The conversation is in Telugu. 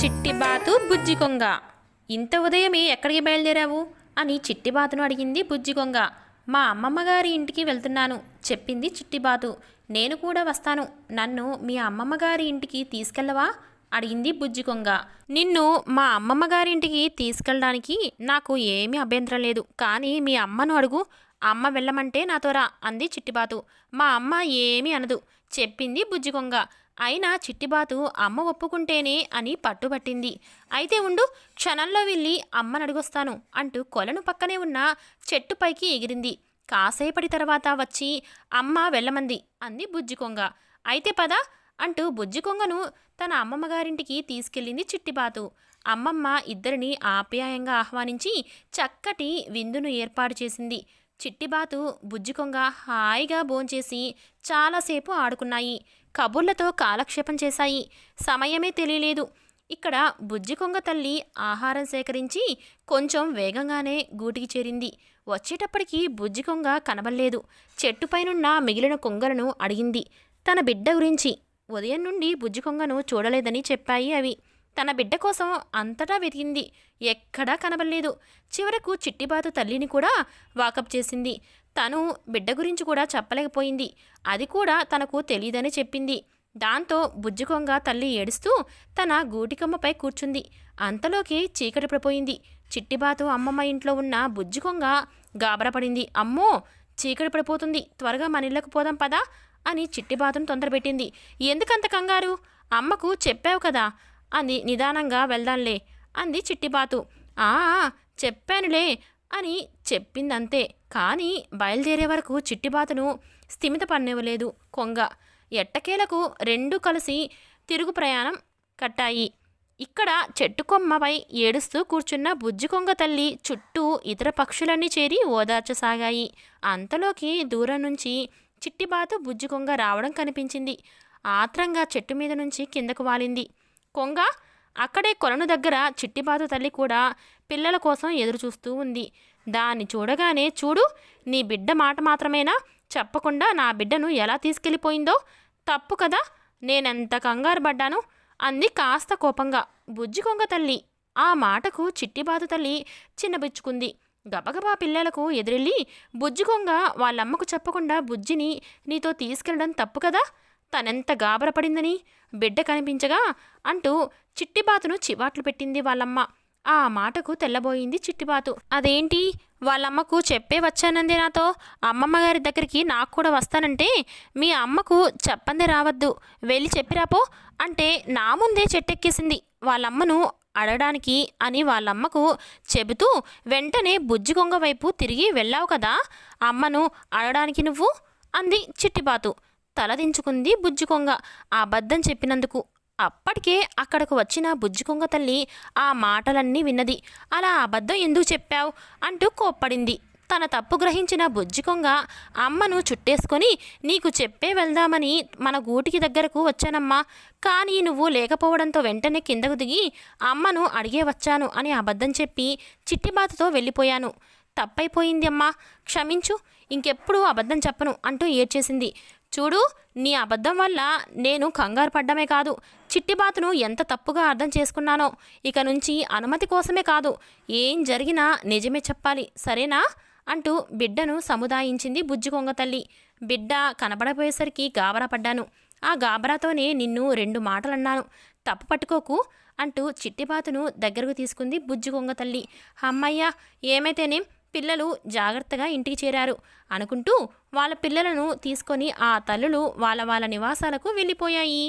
చిట్టిబాతు బుజ్జికొంగ ఇంత ఉదయమే ఎక్కడికి బయలుదేరావు? అని చిట్టిబాతును అడిగింది బుజ్జికొంగ మా అమ్మమ్మ గారి ఇంటికి వెళ్తున్నాను చెప్పింది చిట్టిబాతు నేను కూడా వస్తాను. నన్ను మీ అమ్మమ్మ గారి ఇంటికి తీసుకెళ్ళవా? అడిగింది బుజ్జికొంగ నిన్ను మా అమ్మమ్మ గారింటికి తీసుకెళ్ళడానికి నాకు ఏమీ అభ్యంతరం లేదు. కానీ మీ అమ్మను అడుగు. అమ్మ వెళ్ళమంటే నాతో రా అంది చిట్టిబాతు మా అమ్మ ఏమీ అనదు చెప్పింది బుజ్జికొంగ అయినా చిట్టిబాతు అమ్మ ఒప్పుకుంటేనే అని పట్టుబట్టింది. అయితే ఉండు క్షణంలో వెళ్ళి అమ్మనడుగొస్తాను అంటూ కొలను పక్కనే ఉన్న చెట్టుపైకి ఎగిరింది. కాసేపటి తర్వాత వచ్చి అమ్మ వెళ్ళమంది అంది బుజ్జి కొంగ అయితే పద అంటూ బుజ్జి కొంగను తన అమ్మమ్మగారింటికి తీసుకెళ్ళింది చిట్టిబాతు. అమ్మమ్మ ఇద్దరిని ఆప్యాయంగా ఆహ్వానించి చక్కటి విందును ఏర్పాటు చేసింది. చిట్టిబాతు బుజ్జికొంగ హాయిగా భోంచేసి చాలాసేపు ఆడుకున్నాయి. కబుర్లతో కాలక్షేపం చేశాయి. సమయమే తెలియలేదు. ఇక్కడ బుజ్జికొంగ తల్లి ఆహారం సేకరించి కొంచెం వేగంగానే గూటికి చేరింది. వచ్చేటప్పటికి బుజ్జికొంగ కనబడలేదు. చెట్టుపైనున్న మిగిలిన కొంగలను అడిగింది. తన బిడ్డ గురించి ఉదయం నుండి బుజ్జికొంగను చూడలేదని చెప్పాయి అవి. తన బిడ్డ కోసం అంతటా వెతికింది. ఎక్కడా కనబడలేదు. చివరకు చిట్టిబాతు తల్లిని కూడా వాకప్ చేసింది. తను బిడ్డ గురించి కూడా చెప్పలేకపోయింది. అది కూడా తనకు తెలియదని చెప్పింది. దాంతో బుజ్జుకొంగ తల్లి ఏడుస్తూ తన గూటికమ్మపై కూర్చుంది. అంతలోకి చీకటి పడిపోయింది. చిట్టిబాతు అమ్మమ్మ ఇంట్లో ఉన్న బుజ్జుకొంగ గాబరపడింది. అమ్మో! చీకటి పడిపోతుంది. త్వరగా మన ఇళ్ళకు పోదాం పదా అని చిట్టిబాతును తొందరపెట్టింది. ఎందుకంత కంగారు? అమ్మకు చెప్పావు కదా. అంది. నిదానంగా వెళ్దాంలే అంది చిట్టిబాతు. ఆ ఆ, చెప్పానులే అని చెప్పిందంతే. కానీ బయలుదేరే వరకు చిట్టిబాతును స్థిమిత పన్నివ్వలేదు కొంగ. ఎట్టకేలకు రెండు కలిసి తిరుగు ప్రయాణం కట్టాయి. ఇక్కడ చెట్టు కొమ్మపై ఏడుస్తూ కూర్చున్న బుజ్జి కొంగ తల్లి చుట్టూ ఇతర పక్షులన్నీ చేరి ఓదార్చసాగాయి. అంతలోకి దూరం నుంచి చిట్టిబాతు బుజ్జి కొంగ రావడం కనిపించింది. ఆత్రంగా చెట్టు మీద నుంచి కిందకు వాలింది. కొంగ అక్కడే కొలను దగ్గర చిట్టిబాతు తల్లి కూడా పిల్లల కోసం ఎదురుచూస్తూ ఉంది. దాన్ని చూడగానే చూడు నీ బిడ్డ మాట మాత్రమేనా? చెప్పకుండా నా బిడ్డను ఎలా తీసుకెళ్ళిపోయిందో? తప్పు కదా నేనెంత కంగారు పడ్డాను? అంది కాస్త కోపంగా. బుజ్జి కొంగ తల్లి ఆ మాటకు చిట్టిబాతు తల్లి చిన్నబుచ్చుకుంది గబగబా పిల్లలకు ఎదురెళ్ళి బుజ్జి కొంగ వాళ్ళమ్మకు చెప్పకుండా బుజ్జిని నీతో తీసుకెళ్ళడం తప్పు కదా? తనెంత గాబరపడిందని? బిడ్డ కనిపించగా అంటూ చిట్టిబాతును చివాట్లు పెట్టింది వాళ్ళమ్మ. ఆ మాటకు తెల్లబోయింది చిట్టిబాతు. అదేంటి? వాళ్ళమ్మకు చెప్పే వచ్చానంది నాతో. అమ్మమ్మ గారి దగ్గరికి నాకు కూడా వస్తానంటే మీ అమ్మకు చెప్పందే రావద్దు. వెళ్ళి చెప్పిరాపో అంటే నా ముందే చెట్టెక్కేసింది. వాళ్ళమ్మను అడగడానికి అని వాళ్ళమ్మకు చెబుతూ వెంటనే బుజ్జిగొంగ వైపు తిరిగి వెళ్ళావు కదా? అమ్మను అడగడానికి నువ్వు? అంది చిట్టిబాతు. తలదించుకుంది బుజ్జికొంగ ఆ అబద్ధం చెప్పినందుకు అప్పటికే అక్కడకు వచ్చిన బుజ్జి కొంగ తల్లి ఆ మాటలన్నీ విన్నది. అలా అబద్ధం ఎందుకు చెప్పావు? అంటూ కోప్పడింది. తన తప్పు గ్రహించిన బుజ్జి కొంగ అమ్మను చుట్టేసుకొని నీకు చెప్పే వెళ్దామని మన గూటికి దగ్గరకు వచ్చానమ్మా. కానీ నువ్వు లేకపోవడంతో వెంటనే కిందకు దిగి అమ్మను అడిగే వచ్చాను అని అబద్ధం చెప్పి చిట్టిబాతుతో వెళ్ళిపోయాను. తప్పైపోయింది అమ్మా. క్షమించు. ఇంకెప్పుడు అబద్ధం చెప్పను అంటూ ఏడ్చేసింది. చూడు నీ అబద్ధం వల్ల నేను కంగారు పడ్డమే కాదు. చిట్టిబాతును ఎంత తప్పుగా అర్థం చేసుకున్నానో. ఇక నుంచి అనుమతి కోసమే కాదు. ఏం జరిగినా నిజమే చెప్పాలి సరేనా? అంటూ బిడ్డను సముదాయించింది బుజ్జి కొంగ తల్లి. బిడ్డ కనబడపోయేసరికి గాబరా పడ్డాను. ఆ గాబరాతోనే నిన్ను రెండు మాటలన్నాను. తప్పు పట్టుకోకు అంటూ చిట్టిబాతును దగ్గరకు తీసుకుంది బుజ్జి కొంగ తల్లి. అమ్మయ్య ఏమైతేనేం? పిల్లలు జాగ్రత్తగా ఇంటికి చేరారు అనుకుంటూ వాళ్ళ పిల్లలను తీసుకొని ఆ తల్లులు వాళ్ళ వాళ్ళ నివాసాలకు వెళ్ళిపోయాయి.